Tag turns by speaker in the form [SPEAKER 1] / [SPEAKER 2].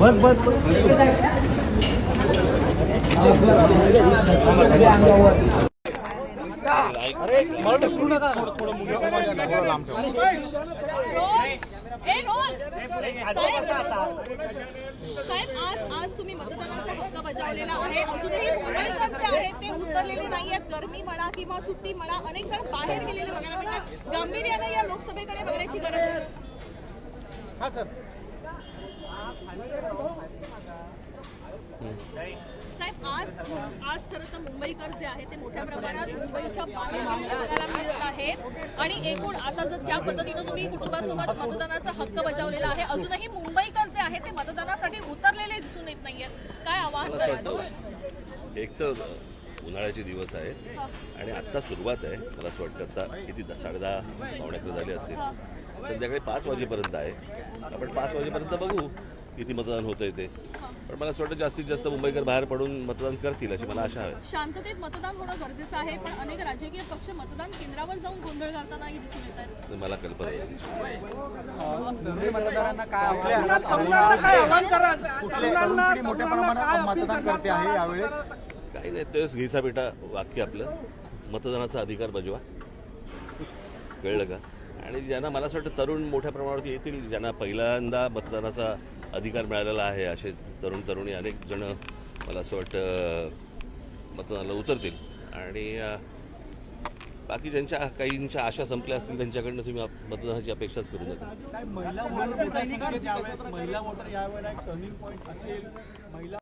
[SPEAKER 1] बस बस
[SPEAKER 2] ए, role. साहेब आज आज तुम्ही मतदानाचा हक्क बजावलेला आहे अजूनही आहेत ते उतरलेले नाहीयेत गर्मी म्हणा किंवा सुट्टी म्हणा अनेक जण बाहेर गेलेले बघायला मिळतात गांभीर्याने या लोकसभेकडे बघण्याची गरज आहे साहेब आज आज खरं तर मुंबईकर जे आहेत ते मोठ्या प्रमाणात मुंबईच्या बाहेर बघायला मिळत आहेत. आणि एकूण आता जर ज्या पद्धतीनं तुम्ही कुटुंबासोबत मतदानाचा हक्क बजावलेला आहे अजूनही मुंबईकर जे आहेत ते मतदानासाठी उतरलेले दिसून येत नाहीयेत. काय आवाहन
[SPEAKER 3] वाटतं एक तर उन्हाळ्याचे दिवस आहेत आणि आत्ता सुरुवात आहे. मला असं वाटतं आता किती दहा साडेदहा पावणे अकरा झाले असतील. संध्याकाळी पाच वाजेपर्यंत आहे आपण पाच वाजेपर्यंत बघू किती मतदान होतंय ते पण मला असं वाटतं जास्तीत जास्त मुंबईकर बाहेर पडून मतदान करतील अशी मला आशा आहे
[SPEAKER 2] शांततेत मतदान होणं गरजेचं आहे पण अनेक राजकीय पक्ष मतदान केंद्रावर जाऊन गोंधळ घालतानाही दिसून येत आहेत
[SPEAKER 3] मला कल्पना नाही
[SPEAKER 1] मुंबई मतदारांना काय आव्हान कराल? कुठले तरुण पिढी मोठ्या प्रमाणात मतदान करते आहे यावेळेस
[SPEAKER 3] काही नाही तेच घिसा बेटा वाक्य आपलं मतदानाचा अधिकार बजवा कळलं का आणि ज्यांना मला असं वाटतं तरुण मोठ्या प्रमाणावरती येतील ज्यांना पहिल्यांदा मतदानाचा अधिकार मिळालेला आहे असे तरुण तरुणी अनेक जण मला असं वाटतं मतदानाला उतरतील. आणि बाकी ज्यांच्या काहींच्या आशा संपल्या असतील त्यांच्याकडनं तुम्ही मतदानाची अपेक्षाच करू नका.
[SPEAKER 1] महिला वोटर महिला यावेळेला टर्निंग पॉईंट असेल. महिला